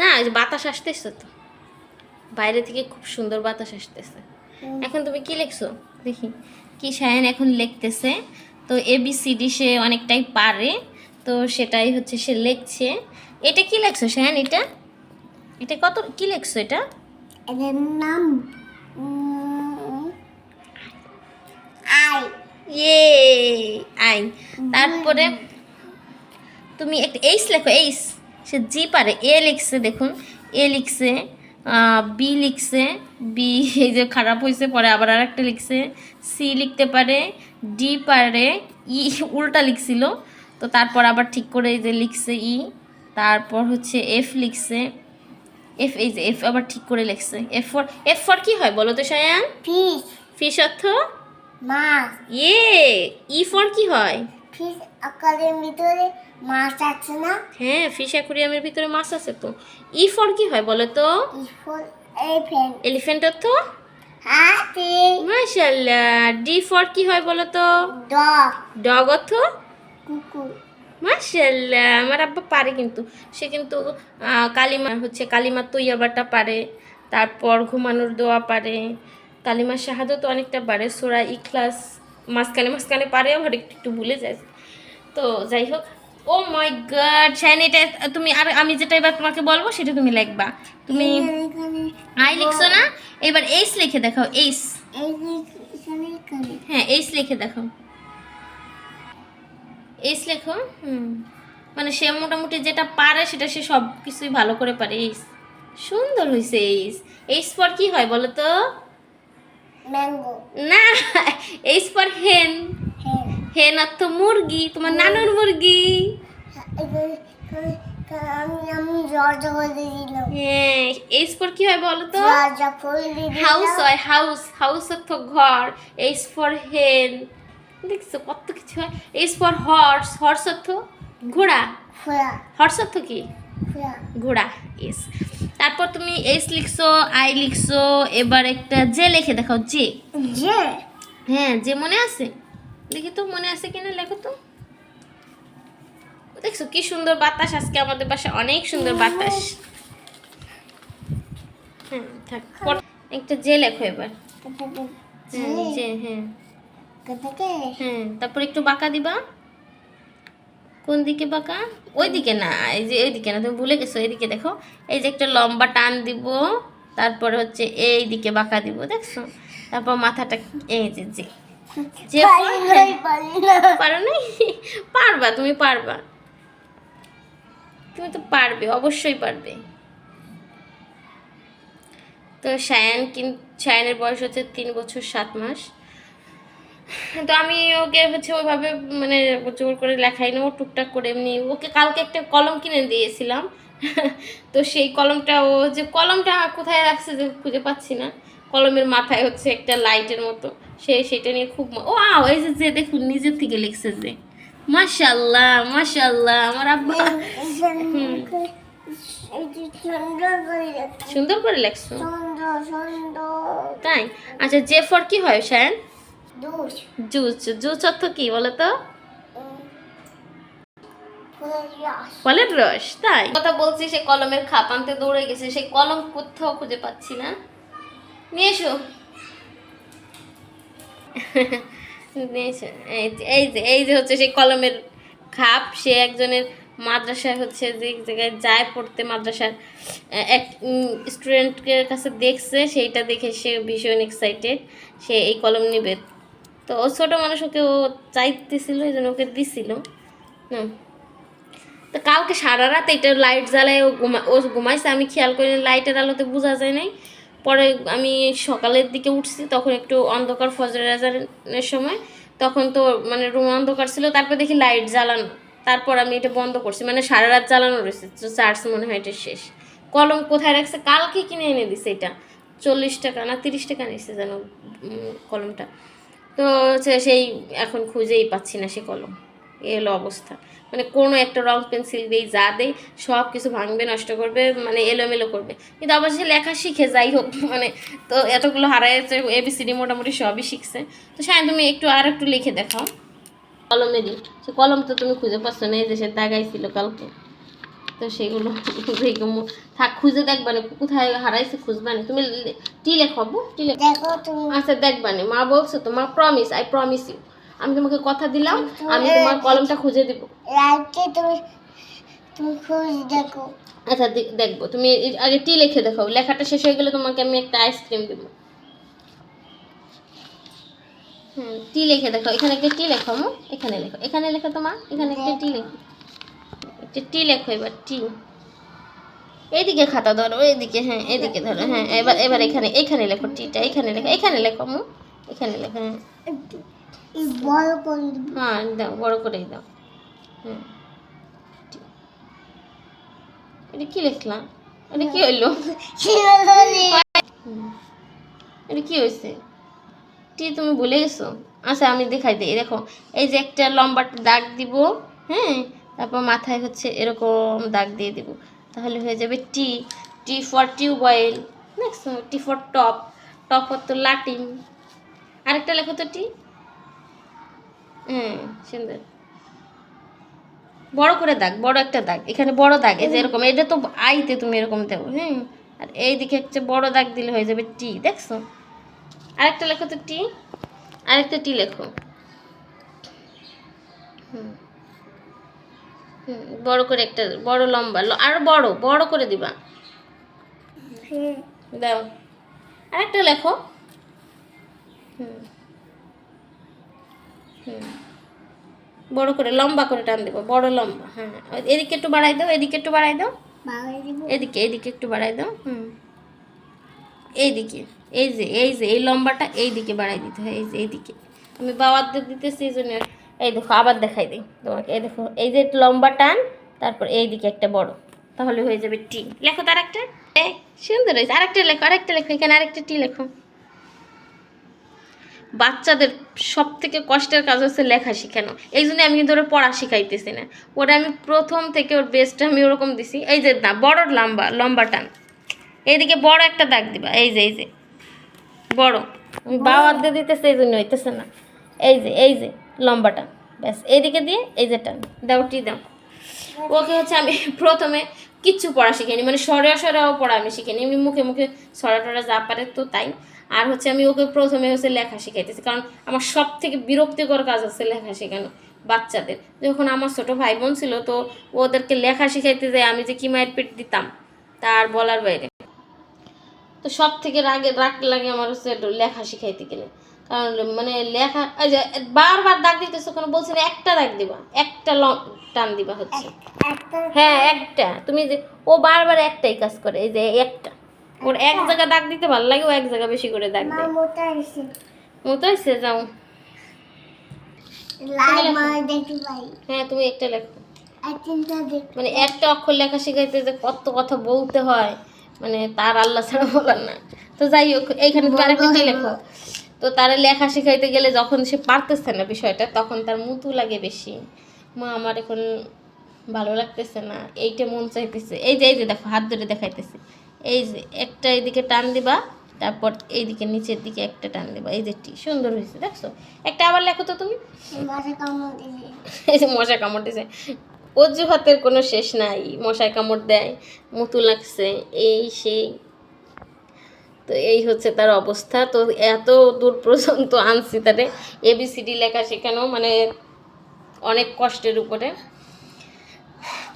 না বাতাস আসতেছে তো। বাইরে থেকে খুব সুন্দর বাতাস আসতেছে। এখন তুমি কি লিখছো? দেখি। কি সায়ন এখন লিখতেছে? তো এবিসিডি সে অনেকটাই পারে। তো সেটাই হচ্ছে সে লিখছে। এটা কি লিখছো সায়ন এটা? এটা কত কি লিখছো এটা? এদের নাম আই। ইয়ে আই। তারপরে তুমি একটা এইস লেখো এইস সে জি পারে। এ লিখছে দেখুন। এ লিখছে বি লিখছে বি এই যে খারাপ হয়েছে পরে আবার আর একটা লিখছে। সি লিখতে পারে ডি পারে ই উল্টা লিখছিল। তো তারপর আবার ঠিক করে এই যে লিখছে ই তারপর হচ্ছে এফ লিখছে। এফ এই যে এফ আবার ঠিক করে লিখছে। এফ ফর এফ ফর কি হয় বলো তো সায়ান? ফিশ ফিস অর্থ? মাছ ইয়ে ই ফর কি হয়? ফিশ আকারের ভিতরে মাছ আছে না? হ্যাঁ ফিশ অ্যাকুরিয়ামের ভিতরে মাছ আছে তো। ই ফর কি হয় বলো তো? ইফল এলিফ্যান্ট এলিফ্যান্ট অর্থ হাতি। মাশাল্লাহ ডি ফর কি হয় বলো তো? ডগ ডগ অর্থ কুকুর। মাশাল্লাহ আমার আব্বা পারে কিন্তু। সে কিন্তু কালিমা হচ্ছে কালিমা তৈয়াবাটা পারে তারপর ঘুমানোর দোয়া পারে। কালিমা শাহাদত অনেকটা পারে সোরা ইখলাস মাঝখানে মাঝখানে পারে আবার একটু একটু ভুলে যায়। তো যাই হোক ও মাই গড শাইন এটা তুমি আর আমি যেটা এবার তোমাকে বলব সেটা তুমি লিখবা। তুমি আই লিখছো না? এবার এইস লিখে দেখাও এইস হ্যাঁ এইস লিখে দেখো এইস লেখো হুম। মানে সে মোটামুটি যেটা পারে সেটা সে সব কিছুই ভালো করে পারে এইস সুন্দর হয়েছে এইস এইস পর কি হয় বলো তো? ম্যাঙ্গো না এইস পর হেন হ্যাঁ হেন অর্থ মুরগি তোমার নানুর মুরগি. এখানে আমি দরজা করে দিলাম। হ্যাঁ এইস পর কি হয় বলো তো? হাউস হয় হাউস হাউস অর্থ ঘর এইস ফর হেন দেখছ কত কিছু হয়। এইস ফর হর্স হর্স অর্থ ঘোড়া। হর্স অর্থ কি? খোলা ঘোড়া এস তারপর তুমি এস লিখছো আই লিখছো এবার একটা জে লিখে দেখাও জে যে হ্যাঁ যে মনে আছে? দেখি তো মনে আছে কিনা লেখো তো। দেখছ কি সুন্দর বাতাস আজকে আমাদের পাশে অনেক সুন্দর বাতাস। হ্যাঁ থাক একটা জে লেখো এবার। হ্যাঁ জে হ্যাঁ। হ্যাঁ তারপর একটু বাঁকা দিবা। কোন দিকে বাঁকা? ওই দিকে না এই যে এই দিকে না তুমি ভুলে গেছো এইদিকে দেখো। এই যে একটা লম্বা টান দিব তারপরে হচ্ছে এই দিকে বাঁকা দিব দেখছ? তারপর মাথাটা এই যে যে যে পারি নাই পারি না। পারো নাই পারবা তুমি পারবা। তুমি তো পারবে অবশ্যই পারবে। তো সায়ান কিন সায়ানের বয়স হচ্ছে তিন বছর সাত মাস। তো আমি ওকে হচ্ছে ওইভাবে মানে জোর করে লেখাই না ও টুকটাক করে এমনি ওকে কালকে একটা কলম কিনে দিয়েছিলাম। তো সেই কলমটা ও যে কলমটা কোথায় রাখছে যে খুঁজে পাচ্ছি না। কলমের মাথায় হচ্ছে একটা লাইটের মতো। সে সেটা নিয়ে খুব ও আ ওই যে যে দেখুন নিজের থেকে লিখছে যে। মাশাল্লাহ মাশাল্লাহ আমার আব্বা। এই সুন্দর করে লেখা। লেখছো? তাই? আচ্ছা জে ফর কি হয় শায়ন জুস। জুস অর্থ কি বলো তো ফলের রস। তাই? কথা বলছি সে কলমের খাপ আনতে দৌড়ে গেছে সেই কলম কোথাও খুঁজে পাচ্ছি না। নিয়ে এসো। নিয়ে এই যে এই যে হচ্ছে সেই কলমের খাপ সে একজনের মাদ্রাসায় হচ্ছে যে জায়গায় যায় পড়তে মাদ্রাসার এক স্টুডেন্টের কাছে দেখছে সেইটা দেখে সে ভীষণ এক্সাইটেড সে এই কলম নেবে। তো ও ছোটো মানুষ ওকে ও চাইতেছিল, এই জন্য ওকে দিছিল। হুম। তো কালকে সারা রাত এটা লাইট জ্বালায় ও ঘুমা, ও ঘুমাইছে, আমি খেয়াল করি লাইটের আলোতে বোঝা যায় নাই। পরে আমি সকালের দিকে উঠছি, তখন একটু অন্ধকার ফজরের আজানের সময়। তখন তো মানে রুম অন্ধকার ছিল, তারপর দেখি লাইট জ্বালানো। তারপর আমি এটা বন্ধ করছি মানে সারা রাত জ্বালানো রয়েছে চার্জ মনে হয় এটা শেষ। কলম কোথায় রাখছে? কালকে কিনে এনে দিছে এটা। চল্লিশ টাকা না তিরিশ টাকা নিচ্ছে যেন কলমটা। তো সেই এখন খুঁজেই পাচ্ছি না সে কলম। এ হলো অবস্থা। মানে কোনো একটা রং পেন্সিল দিয়ে যা দেয়, সব কিছু ভাঙবে, নষ্ট করবে মানে এলোমেলো করবে। কিন্তু আবার সে লেখা শিখে, যাই হোক মানে তো এতগুলো হারাইছে এবিসিডি মোটামুটি সবই শিখছে। তো সায়ন, তুমি একটু আর একটু লিখে দেখাও। কলমেরই। সে কলম তো তুমি খুঁজে পাচ্ছ না, এই যে সে দাগাইছিল কালকে। তো সেগুলো থাক খুঁজে দেখবা না। কোথায় হারাইছে খুঁজবা না। তুমি টি লেখো আব্বু টি আচ্ছা দেখবা না। মা বলছে তো মা প্রমিস আই প্রমিস ইউ আমি তোমাকে কথা দিলাম আমি তোমার কলমটা খুঁজে দিব। তুমি তুমি খুঁজ দেখো। আচ্ছা দেখব। তুমি আগে টি লিখে দেখো। লেখাটা শেষ হয়ে গেলে তোমাকে আমি একটা আইসক্রিম দেবো। হুম টি লিখে দেখো। এখানে একটা টি লেখো এখানে লেখো। এখানে লেখো তোমার। এখানে একটা টি লেখো। একটা টি লেখো এবার টি এইদিকে খাতা ধরো এইদিকে হ্যাঁ এইদিকে ধরো হ্যাঁ এবার এবার এখানে এখানে লেখো টিটা এখানে লেখো এখানে লেখো মো এখানে লেখো হ্যাঁ বড় করে। হ্যাঁ দাও বড় করেই দাও টি। এটা কি লিখলাম এটা কি হইল। এটা কি হয়েছে টি তুমি ভুলে গেছো আচ্ছা আমি দেখাই দিই দেখো এই যে একটা লম্বা দাগ দিব হ্যাঁ তারপর মাথায় হচ্ছে এরকম দাগ দিয়ে দিব। তাহলে হয়ে যাবে টি টি ফর টিউবওয়েল দেখছ T for top top for তো লাটিন আরেকটা লেখো তো টি হ্যাঁ সুন্দর। বড় করে দাগ বড় একটা দাগ এখানে বড় দাগ এই যে এরকম। এটা তো আইতে তুমি এরকম দেবো হ্যাঁ। আর এইদিকে হচ্ছে বড় দাগ দিলে হয়ে যাবে টি দেখছ? আরেকটা লেখো তো টি আরেকটা টি লেখো। হুম, বড় করে একটা বড় লম্বা আরও বড় বড় করে দিবা। হুম। দাও। আরেকটা লেখো। হুম। হুম। বড় করে লম্বা করে টান দেবো বড় লম্বা হ্যাঁ। এদিকে একটু বাড়াই দাও এদিকে একটু বাড়াই দাও। এদিকে এদিকে একটু বাড়াই দাও হুম। এইদিকে এই যে এই যে এই লম্বাটা এই দিকে বাড়াই দিতে হয় এই যে এইদিকে। আমি বাবার দিতেছি এই জন্য এই দেখো আবার দেখাই দিই তোমাকে। এই দেখো এই যে লম্বা টান তারপর এই দিকে একটা বড়। তাহলে হয়ে যাবে টি। লেখো তার একটা সুন্দর হয়েছে। আরেকটা লেখো আরেকটা লেখো এখানে আরেকটা টি লেখো। বাচ্চাদের সব থেকে কষ্টের কাজ হচ্ছে লেখা শেখানো। এই জন্য আমি কিন্তু ওরা পড়া শিখাইতেছি না। ওরা আমি প্রথম থেকে ওর বেস্টটা আমি ওরকম দিছি। এই যে না বড় লম্বা লম্বা টান। এইদিকে বড় একটা দাগ দিবা। এই যে এই যে। বড়। আমি বাবা দিয়ে দিতেছে এই জন্য হইতেছে না। এই যে এই যে। লম্বা টান ব্যাস, এইদিকে দিয়ে এই যে টান। দাও, টি দাও। ওকে হচ্ছে আমি প্রথমে কিচ্ছু পড়া শিখিনি। মানে সরে সরেও পড়া আমি শিখিনি। এমনি মুখে মুখে সরা টরা যা পারে তো তাই। আর হচ্ছে আমি ওকে প্রথমে হচ্ছে লেখা শিখাইতেছি। কারণ আমার সব থেকে বিরক্তিকর কাজ হচ্ছে লেখা শেখানো বাচ্চাদের। যখন আমার ছোট ভাই বোন ছিল তো ওদেরকে লেখা শিখাইতে যায় আমি যে কি মায়ের পেট দিতাম তার বলার বাইরে তো সব থেকে রাগে রাগ লাগে আমার হচ্ছে লেখা শিখাইতে গেলে। কারণ মানে লেখা এই যে বারবার দাগ দিতেছে ওখানে বলছি না একটা দাগ দিবা একটা লং টান দিবা হচ্ছে। হ্যাঁ একটা। তুমি যে ও বারবার একটাই কাজ করে এই যে একটা। ওর এক জায়গা দাগ দিতে ভালো লাগে ও এক জায়গা বেশি করে দাগ দেয়। মতো হয়েছে। যাও। হ্যাঁ তুমি একটা লেখো। মানে একটা অক্ষর লেখা শেখাইতে যে কত কথা বলতে হয় মানে তার আল্লাহ ছাড়া বলার না। তো যাই হোক এইখানে তুমি আরেকটা লেখো? তো তারা লেখা শেখাইতে গেলে যখন সে পারতেছে না বিষয়টা তখন তার মুতু লাগে বেশি। মা আমার এখন ভালো লাগতেছে না এইটা মন চাইতেছে। এই যে এই যে দেখো হাত ধরে দেখাইতেছে। এই যে একটা এইদিকে টান দিবা তারপর এইদিকে নিচের দিকে একটা টান দিবা। এই যে টি সুন্দর হয়েছে দেখছ? একটা আবার লেখো তো তুমি। এই যে মশা কামড় দিছে। অজুহাতের কোনো শেষ নাই। মশায় কামড় দেয় মুতু লাগছে এই সেই। তো এই হচ্ছে তার অবস্থা। তো এত দূর পর্যন্ত আনছি তারে। এবিসিডি লেখা শেখানো মানে অনেক কষ্টের উপরে।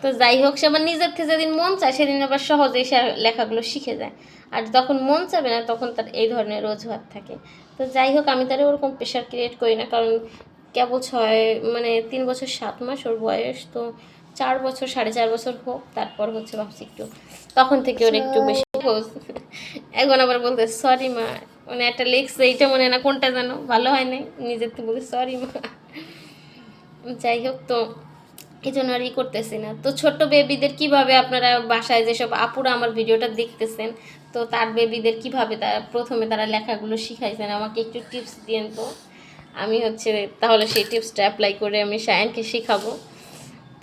তো যাই হোক, সে আবার নিজের থেকে যেদিন মন চায়, সেদিন আবার সহজেই সে লেখাগুলো শিখে যায়। আর যখন মন চাবে না, তখন তার এই ধরনের অজুহাত থাকে। তো যাই হোক, আমি তার ওরকম প্রেশার ক্রিয়েট করি না, কারণ কেবল ছয় মানে তিন বছর সাত মাস ওর বয়স, তো চার বছর সাড়ে চার বছর হোক তারপর হচ্ছে ভাবছি একটু তখন থেকে ওর একটু বেশি এখন আবার বলতে সরি মা মানে একটা লিখছে এইটা মনে হয় না কোনটা জানো? ভালো হয় নাই নিজের তো বলতে সরি মা। যাই হোক তো এই জন্য আর ই করতেছি না। তো ছোট্ট বেবিদের কীভাবে আপনারা বাসায় যেসব আপুরা আমার ভিডিওটা দেখতেছেন তো তার বেবিদের কীভাবে তারা প্রথমে তারা লেখাগুলো শিখাইছেন আমাকে একটু টিপস দিয়েন তো। আমি হচ্ছে তাহলে সেই টিপসটা অ্যাপ্লাই করে আমি সায়নকে শেখাবো।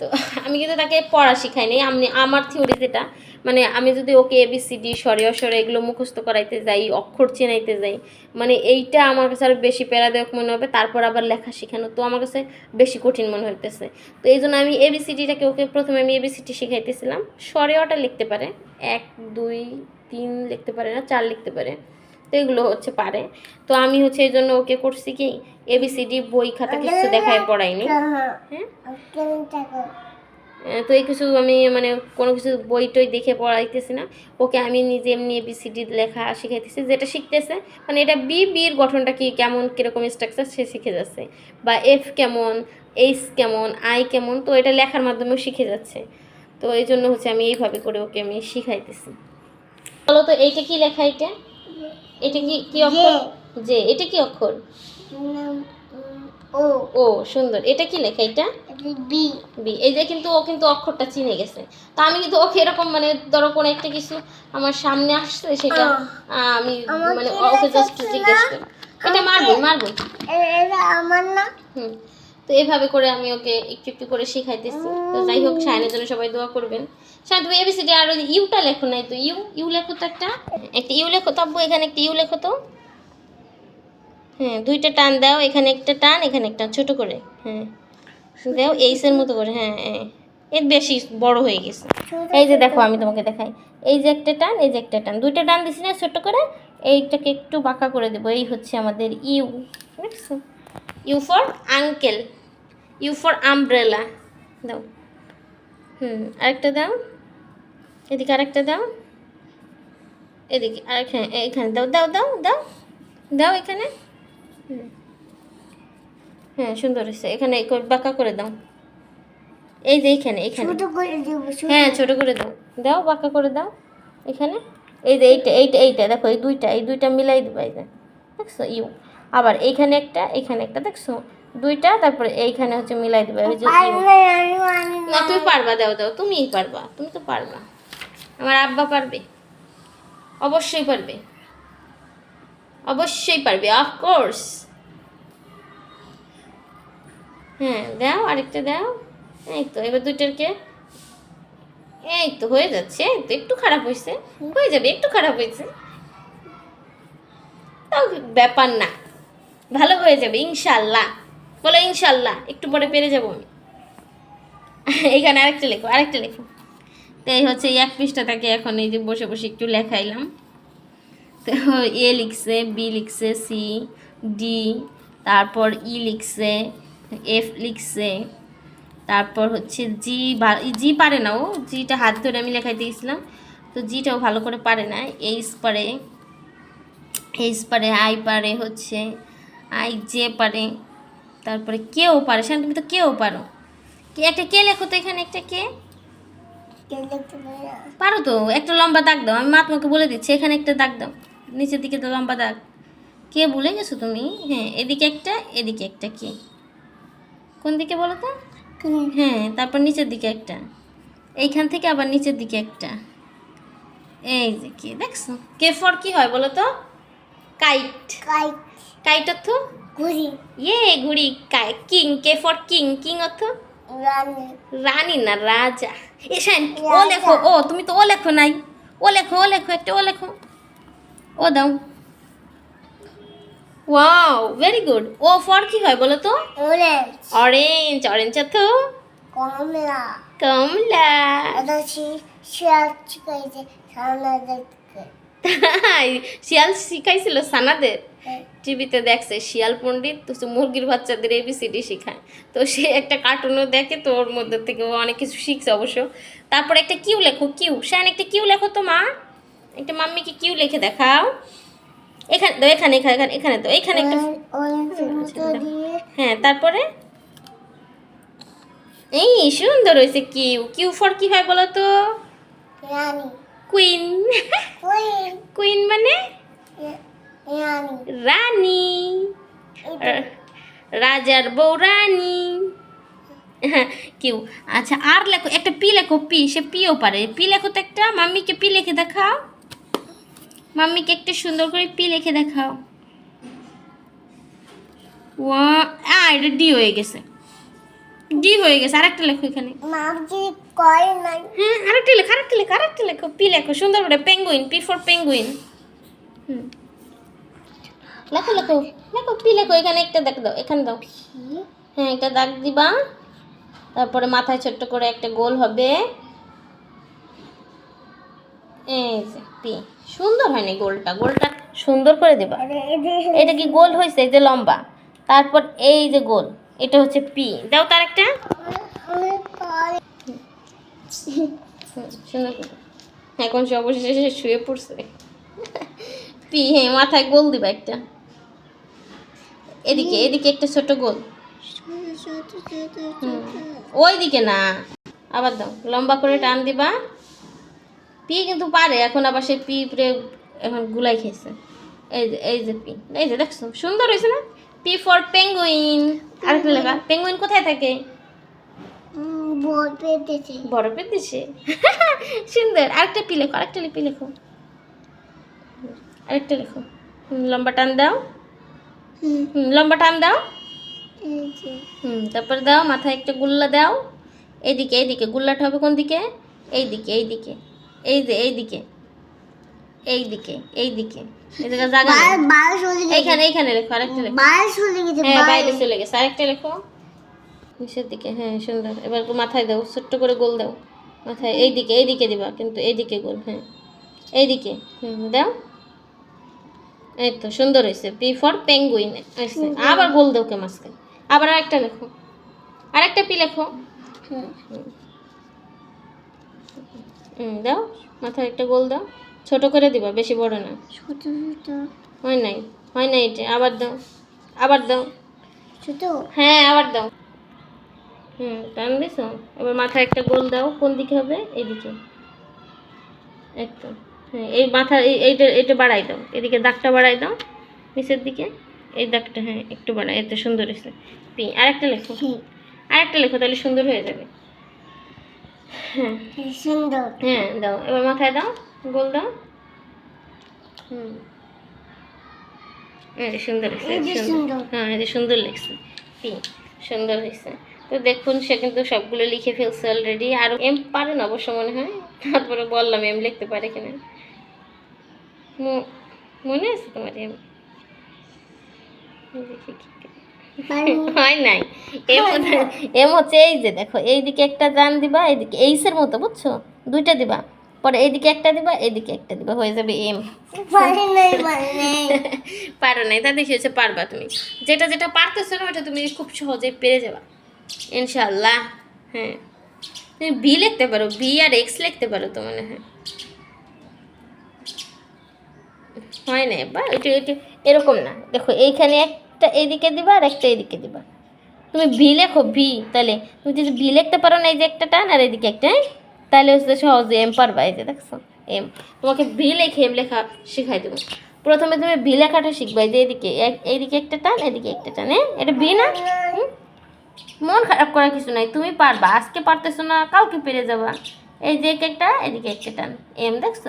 তো আমি কিন্তু তাকে পড়া শিখাইনি আমি, আমার থিওরি যেটা মানে আমি যদি ওকে এবিসিডি স্বরে অস্বরে এগুলো মুখস্থ করাইতে যাই, অক্ষর চেনাইতে যাই মানে এইটা আমার কাছে আরও বেশি প্যারাদায়ক মনে হবে, তারপর আবার লেখা শেখানো তো আমার কাছে বেশি কঠিন মনে হইতেছে। তো এই জন্য আমি এবিসিডিটাকে ওকে প্রথমে আমি এবিসিডি শিখাইতেছিলাম। স্বরে অটা লিখতে পারে, এক, দুই, তিন লিখতে পারে না, চার লিখতে পারে। তো এগুলো হচ্ছে পারে। তো আমি হচ্ছে এই জন্য ওকে করছি কি এবিসিডি বই খাতা কিছু দেখায় পড়াইনি। হ্যাঁ থাকো আহ, তো এই কিছু আমি মানে কোনো কিছু বই টই দেখে পড়াইতেছি না। ওকে আমি নিজে এমনি এবিসিডি লেখা শিখাইতেছি যেটা শিখতেছে। মানে এটা বি বির গঠনটা কি কেমন কীরকম স্ট্রাকচার সে শিখে যাচ্ছে। বা এফ কেমন এইচ কেমন আই কেমন তো এটা লেখার মাধ্যমেও শিখে যাচ্ছে। তো এই জন্য হচ্ছে আমি এইভাবে করে ওকে আমি শিখাইতেছি। বলো তো এইটা কি লেখা এটা? এটা কি কি অক্ষর? যে এটা কি অক্ষর? ও। ও সুন্দর। এটা কি লেখা এটা? বি। বি। এই যে কিন্তু ও কিন্তু অক্ষরটা চিনে গেছে। তো আমি কিন্তু ওকে এরকম মানে ধরো কোনো একটা কিছু আমার সামনে আসছে সেটা আমি মানে ওকে জাস্ট জিজ্ঞেস করি। এটা মারবো মারবো। এটা আমার না। হুম। তো এইভাবে করে আমি ওকে একটু একটু করে শিখাইতেছি। তো যাই হোক শায়নের জন্য সবাই দোয়া করবেন। শায়ন তুমি এবিসিডি আর ইউটা লেখো নাই তো? ইউ ইউ লেখো তো একটা। একটা ইউ লেখো তো এখানে একটা ইউ লেখো তো? হ্যাঁ দুইটা টান দাও, এখানে একটা টান, এখানে একটা ছোট করে। হ্যাঁ দাও এইসের মতো করে হ্যাঁ হ্যাঁ। এর বেশি বড় হয়ে গেছে। এই যে দেখো, আমি তোমাকে দেখাই। এই যে একটা টান, এই যে একটা টান। দুইটা টান দিছি না, ছোট করে, এইটাকে একটু বাঁকা করে দেবো। এই হচ্ছে আমাদের ইউ। দেখছ? U for uncle. U for umbrella দাও। হুম আরেকটা দাও। এদিকে আরেকটা দাও। এদিকে আরেক হ্যাঁ এখানে দাও দাও দাও দাও। দাও এখানে। হ্যাঁ সুন্দর হয়েছে। এখানে বাঁকা করে দাও। এই যে এইখানে এখানে। ছোট হ্যাঁ ছোট করে দাও। দাও বাঁকা করে দাও। এখানে। এই যে এইটা এইটা এইটা দেখো এই দুইটা এই দুইটা মিলাই দিবা এই দেখছ? ইউ। আবার এইখানে একটা এইখানে একটা দেখছ? দুইটা তারপর এইখানে হচ্ছে মিলাই দিবা। ওই যে না। তুমি পারবা দাও দাও তুমিই পারবা তুমি তো পারবা। আমার আব্বা পারবে। অবশ্যই পারবে। অবশ্যই পারবে অফকোর্স হ্যাঁ দাও আরেকটা দাও। এই তো এবার দুইটারকে এই তো হয়ে যাচ্ছে এই তো একটু খারাপ হয়েছে। হয়ে যাবে একটু খারাপ হয়েছে। তাও ব্যাপার না। ভালো হয়ে যাবে ইনশাল্লাহ বলো, ইনশাল্লাহ, একটু পরে পেরে যাব আমি। এখানে আরেকটা লেখো আরেকটা লেখো। তো এই হচ্ছে এক এক পৃষ্ঠাটাকে এখন এই যে বসে বসে একটু লেখাইলাম। তো এ লিখছে, বি লিখছে, সি, ডি, তারপর ই লিখছে, এফ লিখছে, তারপর হচ্ছে জি জি পারে না ও, জিটা হাত ধরে আমি লেখাইতে গেছিলাম। তো জিটাও ভালো করে পারে না এইচ পারে এইচ পারে আই পারে হচ্ছে, আই জে পারে তারপরে কেও পারে সেখানে তুমি তো কেও পারো। কে একটা কে লেখো তো এখানে একটা কে? পারে তো একটা লম্বা দাগ দাও আমি মাতমাকে বলে দিচ্ছি এখানে একটা দাগ দাও নিচের দিকে তো লম্বা দাগ। কে ভুলে গেছো তুমি? হ্যাঁ এদিকে একটা এদিকে একটা কে। কোন দিকে বলো তো? হ্যাঁ তারপর নিচের দিকে একটা। এইখান থেকে আবার নিচের দিকে একটা। এই যে কি দেখছ? কে ফর কি হয় বলো তো? কাইট। কাইট, কাইট অর্থ? ঘুড়ি, ইয়ে ঘুড়ি king K for king king অর্থ? রানী, না রাজা? এসান ও লেখো ও তুমি তো ও লেখো নাই। ও লেখো ও লেখো একটা ও লেখো। ও দাও। Wow very good O for কি হয় বলো তো? অরেঞ্জ, অরেঞ্জ অর্থ? কমলা। কমলা। শিয়াল শিখাইছিল সানাদের? টিভিতে দেখছে শিয়াল পণ্ডিত তো সে মুরগির বাচ্চাদের এবিসিডি শেখায়। তো সে একটা কার্টুনও দেখে তো ওর মধ্যে থেকে ও অনেক কিছু শিখছে অবশ্য। তারপর একটা কিউ লেখো কিউ। শান একটা কিউ লেখো তো মা। একটা মাম্মিকে কিউ লিখে দেখাও। এখানে তো এখানে এখানে এখানে তো এখানে একটা হ্যাঁ তারপরে? এই সুন্দর হয়েছে কিউ। কিউ ফর কি হয় বলো তো? কুইন। কুইন, মানে? রা- রানী। রাজার বউ রানী। কিউ আচ্ছা আর লেখো একটা পি লেখো পি সে পিও পারে। পি লেখো তো একটা মাম্মিকে পি লেখে দেখাও। মাম্মিকে একটা সুন্দর করে পি লেখে দেখাও। ওয়া আ এটা ডি হয়ে গেছে। ডি হয়ে গেছে আরেকটা লেখো এখানে। হ্যাঁ আরেকটা লেখো আরেকটা লেখো আরেকটা লেখো। পি লেখো সুন্দর করে পেঙ্গুইন পি ফর পেঙ্গুইন হুম। লেখো লেখো লেখো পি লেখো? এখানে একটা দেখ দাও, এখানে দাও। হ্যাঁ একটা দাগ দিবা। তারপরে মাথায় ছোট্ট করে একটা গোল হবে। এই যে, পি। সুন্দর হয়নি গোলটা গোলটা সুন্দর করে দেবা। এটা কি গোল হয়েছে? এই যে লম্বা। তারপর এই যে গোল, এটা হচ্ছে পি। দাও তার একটা সুন্দর এখন সে অবশেষে শুয়ে পড়ছে। পি হ্যাঁ মাথায় গোল দিবা একটা। এদিকে এদিকে একটা ছোট গোল। ওই দিকে না। আবার দাও লম্বা করে টান দিবা। পি কিন্তু পারে এখন আবার সে পি পরে এখন গুলাই খেয়েছে। এই যে এই যে পি এই যে দেখছ সুন্দর হয়েছে না? P for penguin. আরেকটা লেখা পেঙ্গুইন কোথায় থাকে? বরফের দেশে। সুন্দর আরেকটা পি লেখো আরেকটা পি লেখো। আরেকটা লেখো। লম্বা টান দাও। লম্বা টান দাও। হুম তারপর দাও মাথায় একটা গুল্লা দাও। এইদিকে এইদিকে গুল্লাটা হবে কোন দিকে? এইদিকে এইদিকে এই যে এইদিকে এইদিকে এইদিকে। এদিকে জায়গা এইখানে এইখানে লেখো আরেকটা লেখো। বাল চলে গেছে হ্যাঁ বাইরে চলে গেছে। আরেকটা লেখো। নিচের দিকে হ্যাঁ সুন্দর। এবার মাথায় দাও ছোট্ট করে গোল দাও। মাথায় এইদিকে এইদিকে দিবা কিন্তু এইদিকে গোল হ্যাঁ। এইদিকে হুম দাও। এই তো সুন্দর হয়েছে পি ফর পেঙ্গুইন আবার গোল দাও কে মাঝখানে। আবার আরেকটা লেখো। আরেকটা পি লেখো। দাও। মাথায় একটা গোল দাও। ছোট করে দিবা বেশি বড় না। হয় নাই। হয় নাই এটা। আবার দাও। আবার দাও। ছোট? হ্যাঁ আবার দাও। হুম টান দিছো? এবার মাথায় একটা গোল দাও। কোন দিকে হবে? এইদিকে। একটু হ্যাঁ এই মাথা এইটা এটা বাড়াই দাও। এদিকে দাগটা বাড়াই দাও নিচের দিকে। এই দাগটা হ্যাঁ একটু বাড়াই এতে সুন্দর হয়েছে। পি আরেকটা লেখো। হুম। আরেকটা লেখো তাহলে সুন্দর হয়ে যাবে। হ্যাঁ। সুন্দর। হ্যাঁ দাও এবার মাথায় দাও গোল দাও। হুম। সুন্দর। হ্যাঁ এই সুন্দর লিখছে পি সুন্দর হয়েছে। তো দেখুন সে কিন্তু সবগুলো লিখে ফেলছে অলরেডি আর এম পারে না অবশ্য মনে হয়। তারপরে বললাম এম লিখতে পারে কিনা। মনে আছে তোমার হয় নাই এম হচ্ছে- এই যে দেখো এইদিকে একটা জান দিবা এইদিকে এইসের মতো বুঝছ দুইটা দিবা পরে এইদিকে একটা দিবা এইদিকে একটা দিবা হয়ে যাবে এম পারি নাই পারি নাই পারো নাই তা দেখি হচ্ছে পারবা তুমি যেটা যেটা পারতেছো না ওটা তুমি খুব সহজে পেরে যাবা। ইনশাল্লাহ হ্যাঁ। তুমি বি লিখতে পারো। বি আর এক্স লিখতে পারো তো মনে হয়। হয় না বা এটা এটা এরকম না। দেখো, এইখানে একটা, এইদিকে দিবা আর একটা এইদিকে দিবা। তুমি ভি লেখো, ভি, তাহলে। তুমি যদি ভি লিখতে পারো না, এই যে একটা টান, আর এইদিকে একটা? তাহলে হচ্ছে সহজে এম পারবা, এই যে দেখছ, এম। তোমাকে ভি লেখে, এম লেখা শেখাই দেবো। প্রথমে তুমি ভি লেখাটা শিখবা যে এইদিকে, এক- এইদিকে একটা টান, এদিকে একটা টান হ্যাঁ এটা ভি না? মন খারাপ করার কিছু নাই, তুমি পারবা। আজকে পারতেছো না, কালকে পেরে যাবা। এই যে এক একটা, এদিকে একটা এম দেখছ?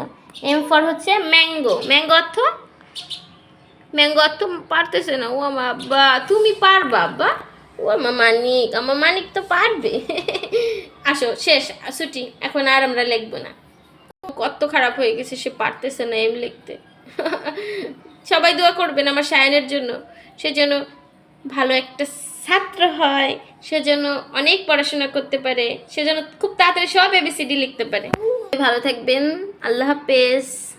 এম ফর হচ্ছে ম্যাঙ্গো ম্যাঙ্গো অর্থ? ম্যাঙ্গো অর্থ পারতেছে না। ও আমার আব্বা তুমি পারবা আব্বা ও আমার মানিক। আমার মানিক তো পারবে। আসো, শেষ, ছুটি। এখন আর আমরা লিখব না। কত খারাপ হয়ে গেছে, সে পারতেছে না এম লিখতে। সবাই দোয়া করবেন আমার সায়নের জন্য। সে যেন ভালো একটা ছাত্র হয়, সে যেন অনেক পড়াশোনা করতে পারে, সে যেন খুব তাড়াতাড়ি সব এবিসিডি লিখতে পারে। ভালো থাকবেন, আল্লাহ হাফেজ।